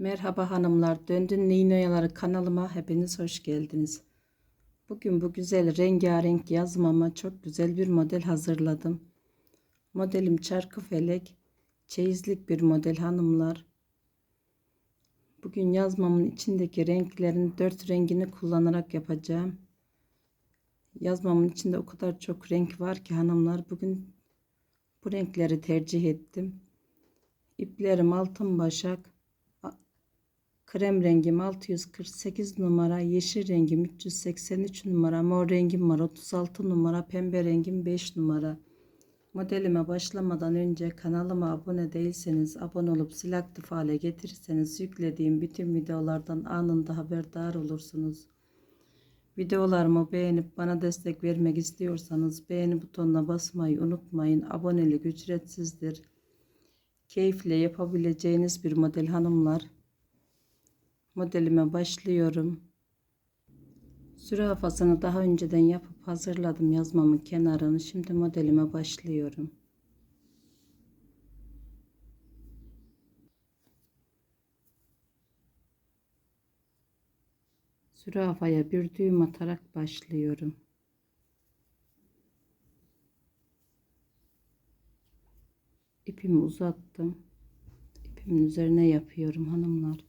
Merhaba hanımlar, Döndün Ninoyaları kanalıma hepiniz hoş geldiniz. Bugün bu güzel rengarenk yazmama çok güzel bir model hazırladım. Modelim çarkı felek, çeyizlik bir model hanımlar. Bugün yazmamın içindeki renklerin dört rengini kullanarak yapacağım. Yazmamın içinde o kadar çok renk var ki hanımlar bugün bu renkleri tercih ettim. İplerim altın başak, Krem rengim 648 numara, yeşil rengim 383 numara, mor rengim var 36 numara, pembe rengim 5 numara. Modelime başlamadan önce kanalıma abone değilseniz abone olup sil aktif hale getirirseniz yüklediğim bütün videolardan anında haberdar olursunuz. Videolarımı beğenip bana destek vermek istiyorsanız beğeni butonuna basmayı unutmayın. Abonelik ücretsizdir. Keyifle yapabileceğiniz bir model hanımlar modelime başlıyorum. Zürafasını daha önceden yapıp hazırladım yazmamın kenarını. Şimdi modelime başlıyorum. Zürafaya bir düğüm atarak başlıyorum. İpimi uzattım. İpimin üzerine yapıyorum hanımlar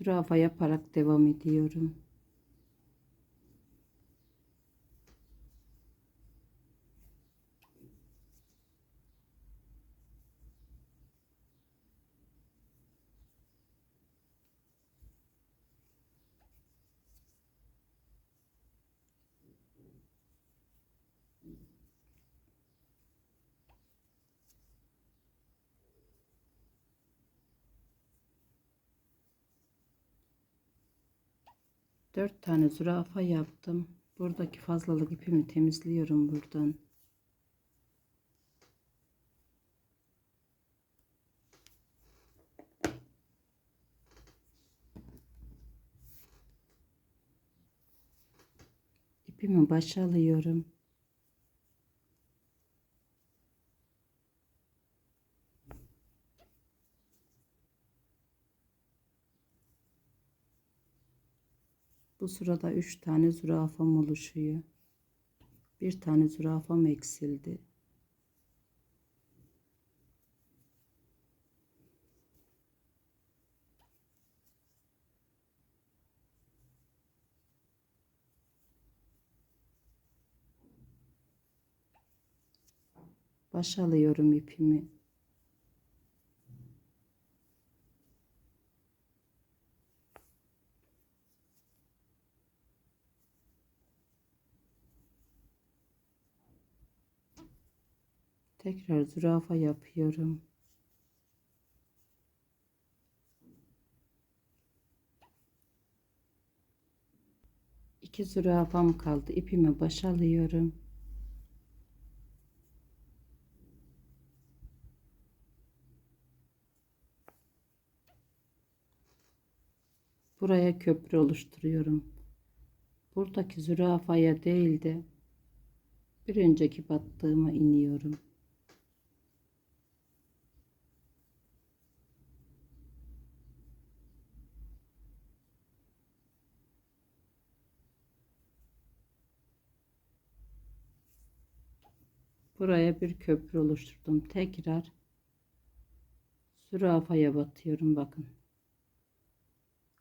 zürafa yaparak devam ediyorum. Dört tane zürafa yaptım. Buradaki fazlalık ipimi temizliyorum buradan. İpimi başa alıyorum. Sırada 3 tane zürafam oluşuyor. Bir tane zürafam eksildi. Baş alıyorum ipimi. Tekrar zürafa yapıyorum. İki zürafam kaldı. İpimi baş alıyorum. Buraya köprü oluşturuyorum. Buradaki zürafaya değil de bir önceki battığıma iniyorum. Buraya bir köprü oluşturdum. Tekrar zürafaya batıyorum bakın.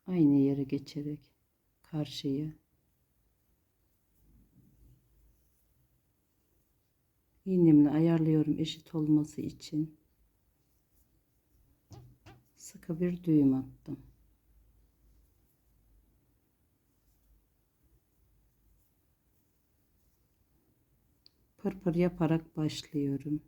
Aynı yere geçerek karşıya. İğnemle ayarlıyorum eşit olması için. Sıkı bir düğüm attım. Pırpır yaparak başlıyorum.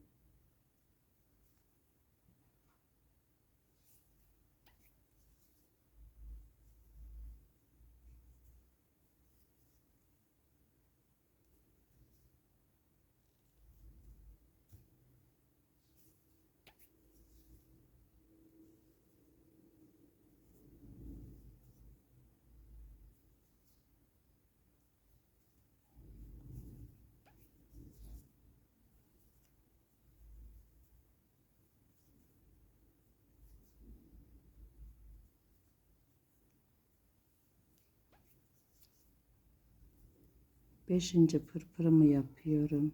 Beşinci pırpırımı yapıyorum.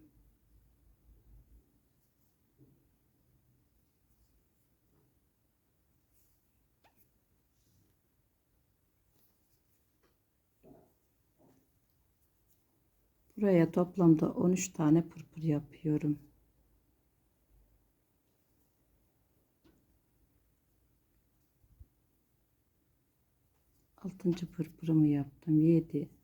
Buraya toplamda 13 tane pırpır yapıyorum. Altıncı pırpırımı yaptım. 7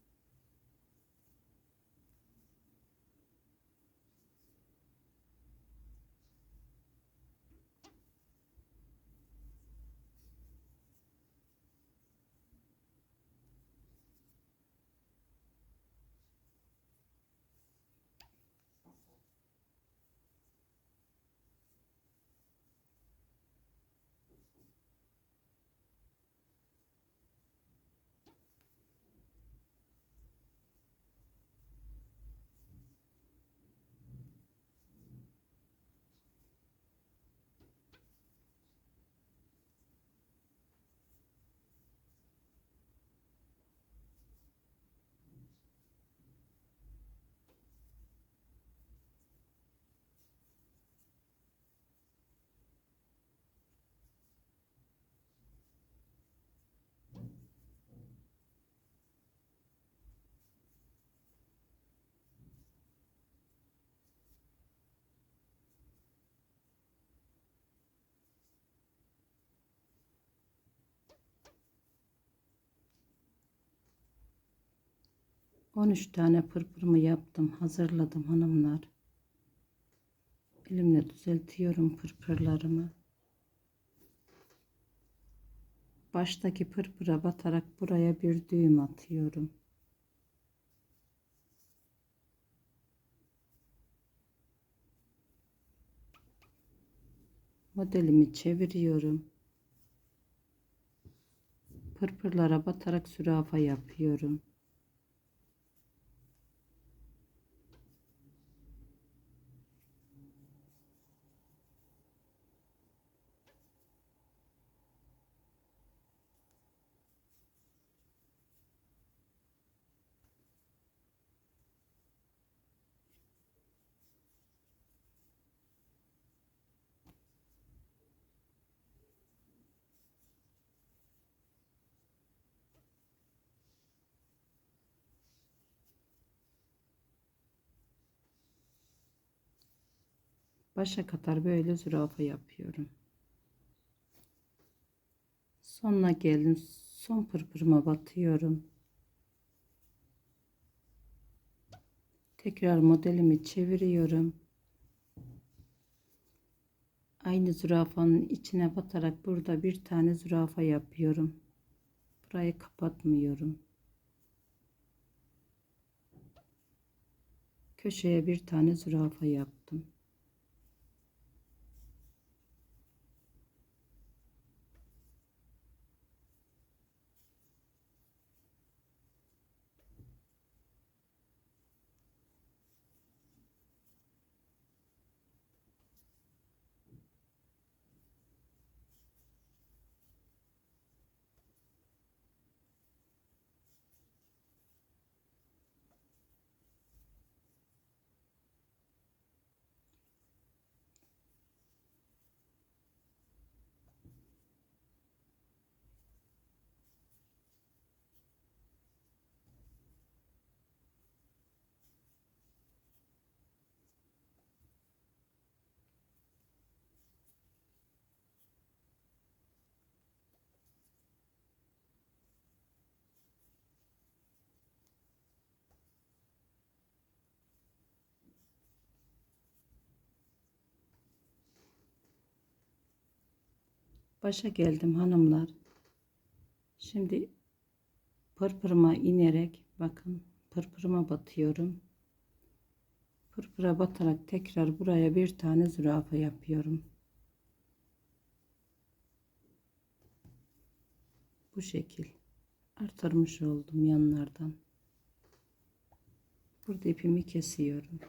13 tane pırpırımı yaptım. Hazırladım hanımlar. Elimle düzeltiyorum pırpırlarımı. Baştaki pırpıra batarak buraya bir düğüm atıyorum. Modelimi çeviriyorum. Pırpırlara batarak zürafa yapıyorum. Başa kadar böyle zürafa yapıyorum. Sonuna geldim. Son pırpırıma batıyorum. Tekrar modelimi çeviriyorum. Aynı zürafanın içine batarak burada bir tane zürafa yapıyorum. Burayı kapatmıyorum. Köşeye bir tane zürafa yaptım. Başa geldim hanımlar. Şimdi pırpırıma inerek bakın pırpırıma batıyorum. Pırpıra batarak tekrar buraya bir tane zürafa yapıyorum. Bu şekil artırmış oldum yanlardan. Burada ipimi kesiyorum.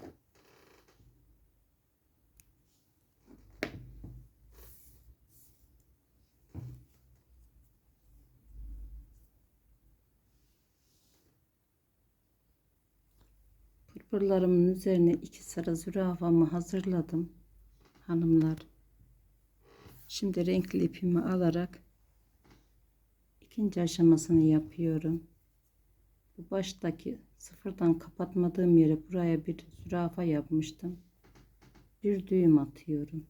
Pırpırlarımın üzerine iki sıra zürafamı hazırladım hanımlar. Şimdi renkli ipimi alarak ikinci aşamasını yapıyorum. Bu baştaki sıfırdan kapatmadığım yere buraya bir zürafa yapmıştım. Bir düğüm atıyorum.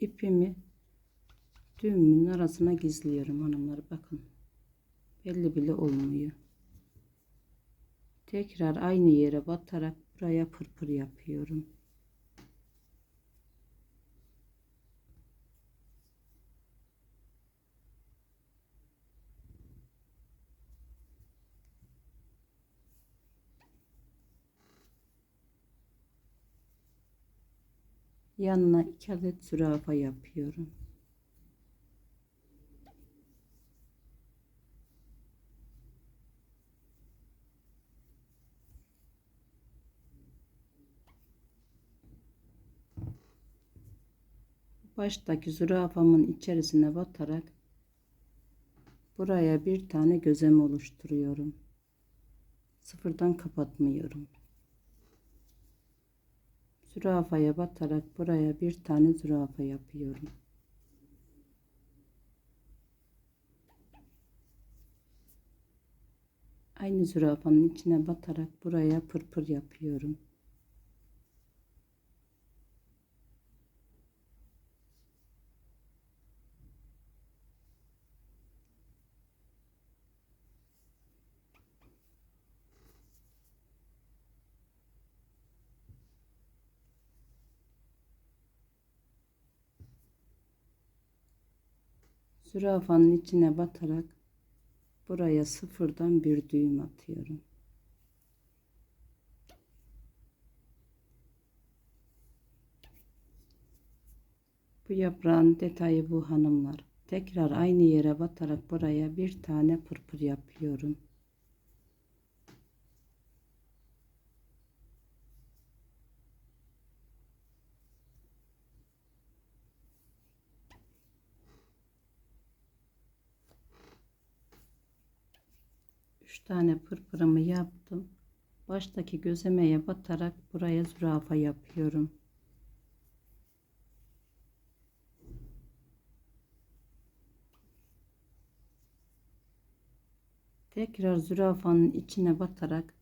İpimi düğümün arasına gizliyorum hanımlar bakın. Belli bile olmuyor. Tekrar aynı yere batarak buraya pırpır yapıyorum yanına iki adet zürafa yapıyorum. Baştaki zürafamın içerisine batarak buraya bir tane gözem oluşturuyorum. Sıfırdan kapatmıyorum zürafaya batarak buraya bir tane zürafa yapıyorum. Aynı zürafanın içine batarak buraya pırpır yapıyorum zürafanın içine batarak buraya sıfırdan bir düğüm atıyorum. Bu yaprağın detayı bu hanımlar. Tekrar aynı yere batarak buraya bir tane pırpır yapıyorum. Üç tane pırpırımı yaptım. Baştaki gözemeye batarak buraya zürafa yapıyorum. Tekrar zürafanın içine batarak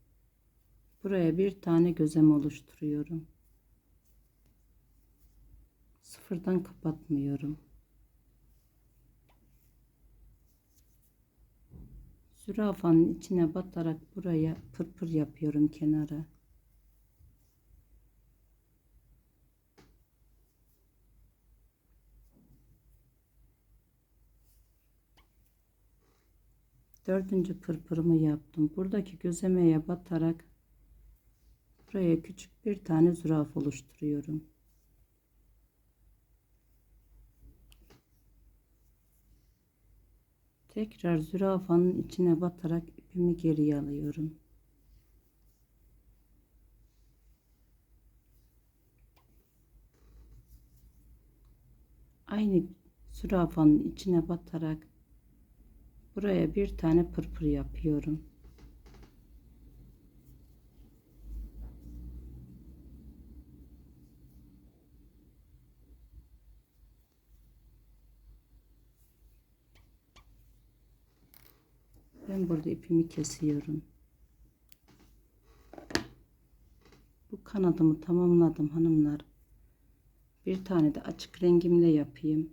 buraya bir tane gözem oluşturuyorum. Sıfırdan kapatmıyorum. Zürafanın içine batarak buraya pırpır yapıyorum kenara. Dördüncü pırpırımı yaptım. Buradaki gözemeye batarak buraya küçük bir tane züraf oluşturuyorum. Tekrar zürafanın içine batarak ipimi geriye alıyorum. Aynı zürafanın içine batarak buraya bir tane pırpır yapıyorum. Burada ipimi kesiyorum. Bu kanadımı tamamladım hanımlar. Bir tane de açık rengimle yapayım.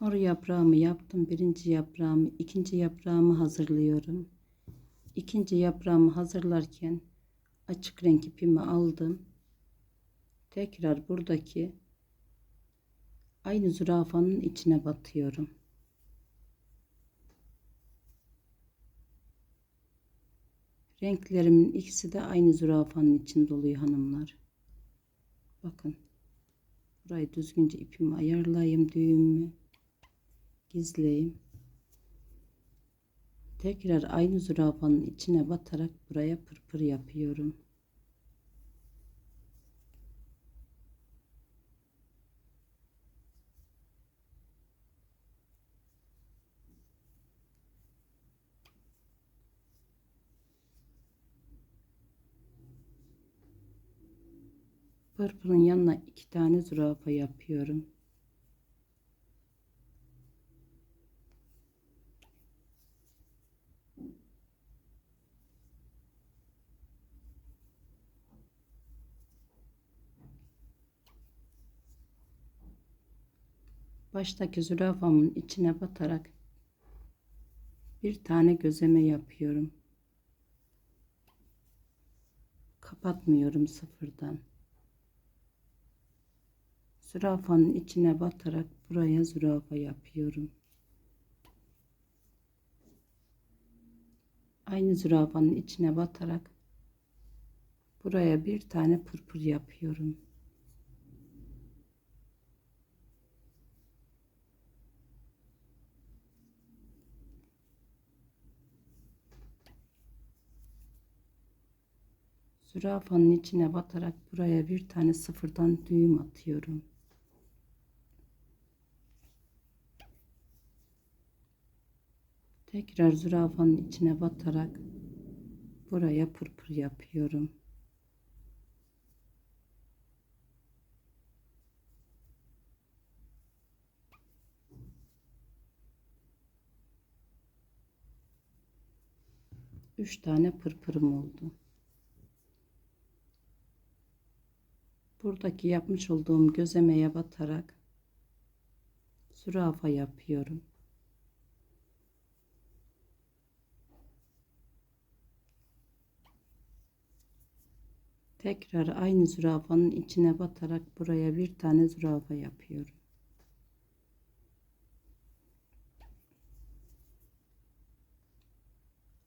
Mor yaprağımı yaptım. Birinci yaprağımı, ikinci yaprağımı hazırlıyorum. İkinci yaprağımı hazırlarken açık renk ipimi aldım. Tekrar buradaki aynı zürafanın içine batıyorum. Renklerimin ikisi de aynı zürafanın içinde oluyor hanımlar. Bakın. Burayı düzgünce ipimi ayarlayayım düğümü. Gizleyeyim. Tekrar aynı zürafanın içine batarak buraya pırpır yapıyorum. Pırpırın yanına iki tane zürafa yapıyorum. Baştaki zürafamın içine batarak bir tane gözeme yapıyorum. Kapatmıyorum sıfırdan. Zürafanın içine batarak buraya zürafa yapıyorum. Aynı zürafanın içine batarak buraya bir tane pırpır yapıyorum. Zürafanın içine batarak buraya bir tane sıfırdan düğüm atıyorum. Tekrar zürafanın içine batarak buraya pırpır yapıyorum. Üç tane pırpırım oldu. Buradaki yapmış olduğum gözemeye batarak zürafa yapıyorum. Tekrar aynı zürafanın içine batarak buraya bir tane zürafa yapıyorum.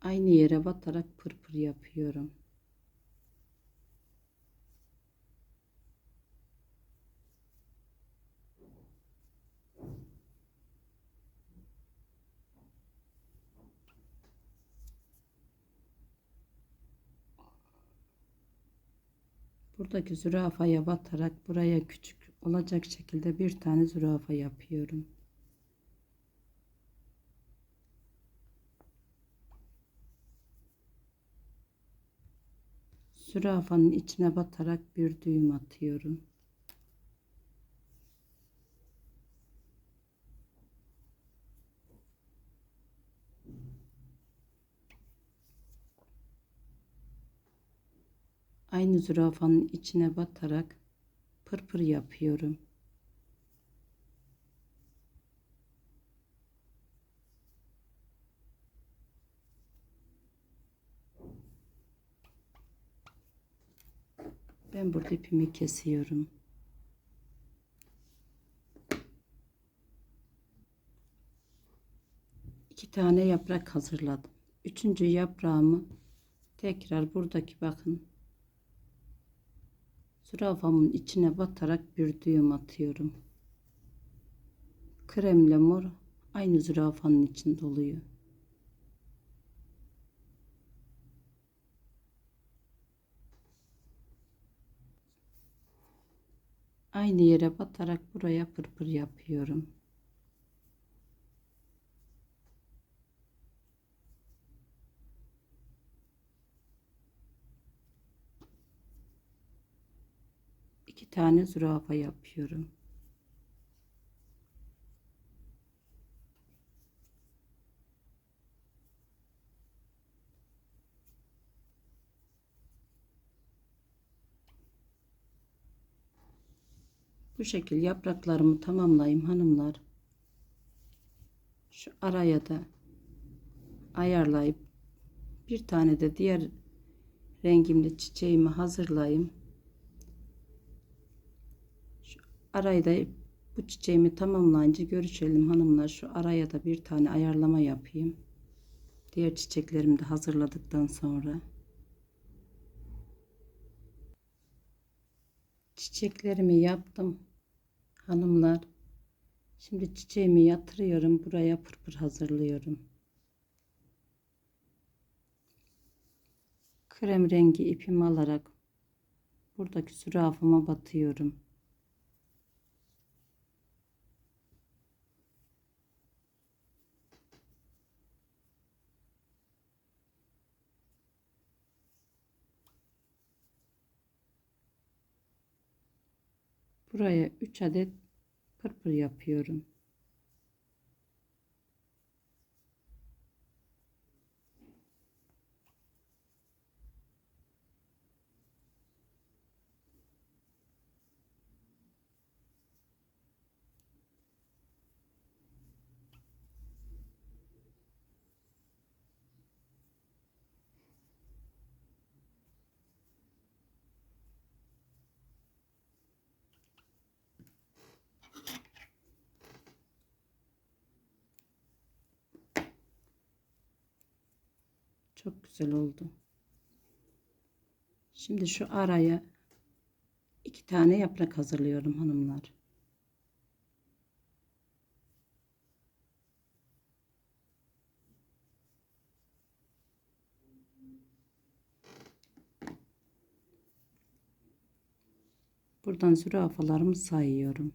Aynı yere batarak pırpır yapıyorum. Buradaki zürafaya batarak buraya küçük olacak şekilde bir tane zürafa yapıyorum. Zürafanın içine batarak bir düğüm atıyorum. Aynı zürafanın içine batarak pırpır yapıyorum. Ben burada ipimi kesiyorum. İki tane yaprak hazırladım. Üçüncü yaprağımı tekrar buradaki bakın zürafamın içine batarak bir düğüm atıyorum. Kremle mor aynı zürafanın içinde oluyor. Aynı yere batarak buraya pırpır yapıyorum. İki tane zürafa yapıyorum. Bu şekil yapraklarımı tamamlayayım hanımlar. Şu araya da ayarlayıp bir tane de diğer rengimli çiçeğimi hazırlayayım. Şu arayı da bu çiçeğimi tamamlayınca görüşelim hanımlar. Şu araya da bir tane ayarlama yapayım. Diğer çiçeklerimi de hazırladıktan sonra. Çiçeklerimi yaptım hanımlar. Şimdi çiçeğimi yatırıyorum. Buraya pırpır hazırlıyorum. krem rengi ipimi alarak buradaki zürafama batıyorum. Buraya 3 adet pırpır yapıyorum. Çok güzel oldu. Şimdi şu araya iki tane yaprak hazırlıyorum hanımlar. Buradan zürafalarımı sayıyorum.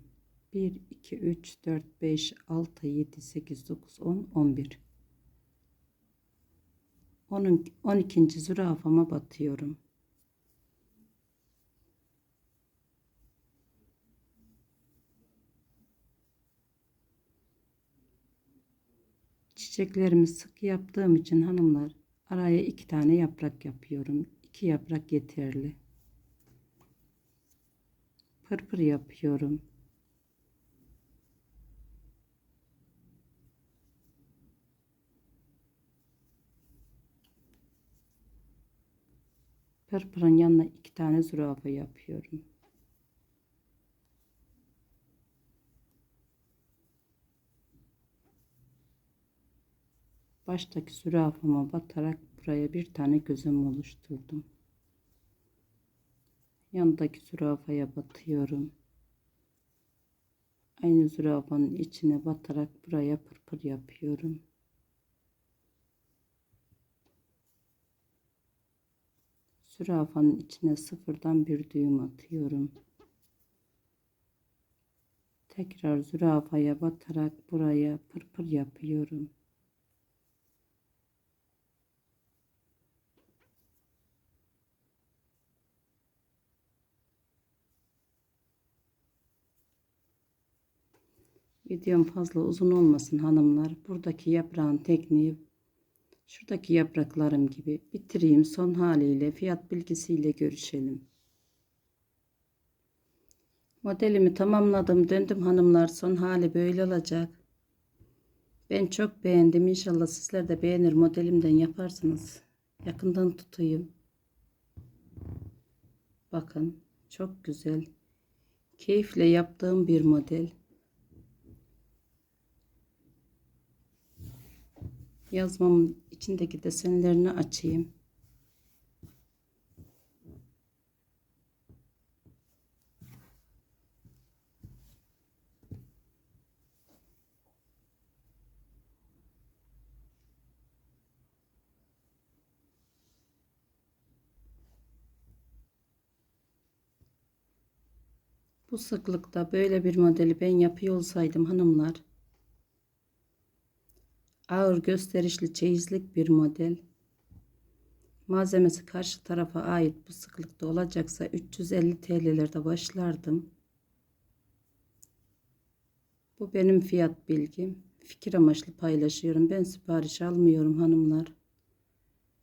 1, 2, 3, 4, 5, 6, 7, 8, 9, 10, 11. 10. 12. zürafama batıyorum. Çiçeklerimi sık yaptığım için hanımlar araya iki tane yaprak yapıyorum. İki yaprak yeterli. Pırpır yapıyorum. Pırpırın yanına iki tane zürafa yapıyorum. Baştaki zürafama batarak buraya bir tane gözüm oluşturdum. Yanındaki zürafaya batıyorum. Aynı zürafanın içine batarak buraya pırpır yapıyorum. Zürafanın içine sıfırdan bir düğüm atıyorum. Tekrar zürafaya batarak buraya pırpır yapıyorum. Videom fazla uzun olmasın hanımlar. Buradaki yaprağın tekniği şuradaki yapraklarım gibi bitireyim. Son haliyle fiyat bilgisiyle görüşelim. Modelimi tamamladım. Döndüm hanımlar. Son hali böyle olacak. Ben çok beğendim. İnşallah sizler de beğenir modelimden yaparsınız. Yakından tutayım. Bakın çok güzel. Keyifle yaptığım bir model. Yazmamın içindeki desenlerini açayım. Bu sıklıkta böyle bir modeli ben yapıyor olsaydım hanımlar ağır gösterişli çeyizlik bir model. Malzemesi karşı tarafa ait bu sıklıkta olacaksa 350 TL'lerde başlardım. Bu benim fiyat bilgim. Fikir amaçlı paylaşıyorum. Ben sipariş almıyorum hanımlar.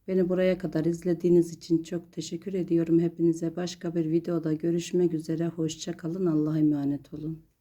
Beni buraya kadar izlediğiniz için çok teşekkür ediyorum hepinize. Başka bir videoda görüşmek üzere. Hoşça kalın. Allah'a emanet olun.